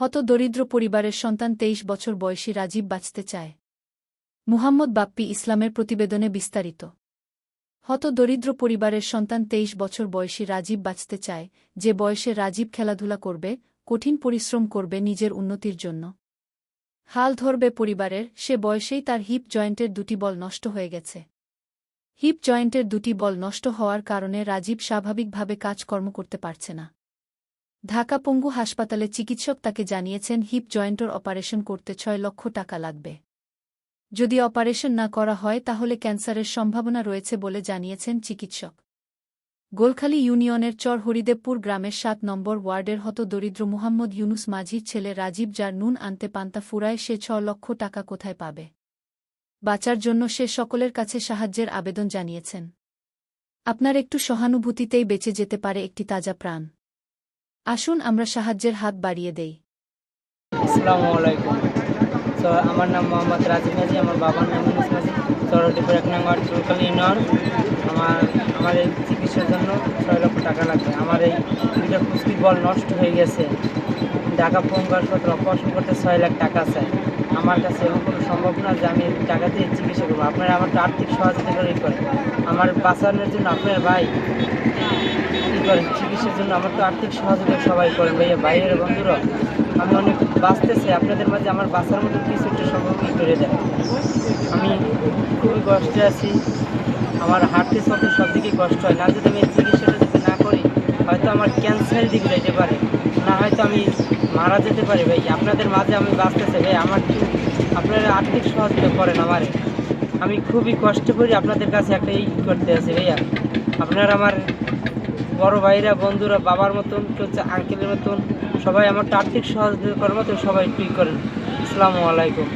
হত দরিদ্র পরিবারের সন্তান তেইশ বছর বয়সী রাজীব বাঁচতে চায়। মুহাম্মদ বাপ্পি ইসলামের প্রতিবেদনে বিস্তারিত। হত দরিদ্র পরিবারের সন্তান তেইশ বছর বয়সী রাজীব বাঁচতে চায়, যে বয়সে রাজীব খেলাধুলা করবে, কঠিন পরিশ্রম করবে নিজের উন্নতির জন্য। হাল ধরবে পরিবারের, সে বয়সেই তার হিপ জয়েন্টের দুটি বল নষ্ট হয়ে গেছে। হিপ জয়েন্টের দুটি বল নষ্ট হওয়ার কারণে রাজীব স্বাভাবিকভাবে কাজকর্ম করতে পারছে না। ঢাকা পঙ্গু হাসপাতালে চিকিৎসক তাকে জানিয়েছেন, হিপ জয়েন্টর অপারেশন করতে ছয় লক্ষ টাকা লাগবে। যদি অপারেশন না করা হয়, তাহলে ক্যান্সারের সম্ভাবনা রয়েছে বলে জানিয়েছেন চিকিৎসক। গোলখালী ইউনিয়নের চর হরিদেবপুর গ্রামের সাত নম্বর ওয়ার্ডের হত দরিদ্র মুহাম্মদ ইউনুস মাঝির ছেলে রাজীব, যার নুন আনতে পান্তা ফুরায় সে ছ লক্ষ টাকা কোথায় পাবে? বাঁচার জন্য সে সকলের কাছে সাহায্যের আবেদন জানিয়েছেন। আপনার একটু সহানুভূতিতেই বেঁচে যেতে পারে একটি তাজা প্রাণ। আসুন আমরা সাহায্যের হাত বাড়িয়ে দেই। তো আমার নাম মোহাম্মদ রাজি মাঝি আমার বাবার নাম ইউনুস এক নম্বর চুলকালি ইউনিয়ন। আমার আমার এই চিকিৎসার জন্য ছয় লক্ষ টাকা লাগবে। আমার এই দুইটা পুষ্টি বল নষ্ট হয়ে গেছে। ঢাকা পঙ্গু হাসপাতাল অপারেশন করতে ছয় লাখ টাকা চাই আমার কাছে কোনো সম্ভব না যে আমি টাকা দিয়ে চিকিৎসা করব। আপনারা আমার আর্থিক সহযোগিতা করে করেন। আমার বাঁচানোর জন্য আপনার ভাই কী করেন। চিকিৎসার জন্য আমার তো আর্থিক সহযোগিতা সবাই করেন, ভাইয়া, ভাইয়ের, বন্ধুরা। আমি অনেক বাঁচতেছি, আপনাদের মাঝে আমার বাঁচার মতো কিছু একটা সম্ভব করে দেয় আমি খুবই কষ্টে আছি। আমার হাঁটতে চলতে সব দিকে কষ্ট হয়। না যদি আমি চিকিৎসাটা যদি না করি, হয়তো আমার ক্যান্সার দিকে যেতে পারে। না হয়তো আমি মারা যেতে পারি ভাই? আপনাদের মাঝে আমি বাঁচতেছি ভাই, আমার আপনারা আর্থিক সহযোগিতা করেন আমার। আমি খুবই কষ্ট করি আপনাদের কাছে একটা ই করতে আছি ভাইয়া। আপনারা আমার বড় ভাইরা, বন্ধুরা, বাবার মতন হচ্ছে আঙ্কেলের মতন, সবাই আমার আর্থিক সহযোগিতা করার মতো সবাই টুই করেন। আসসালামু আলাইকুম।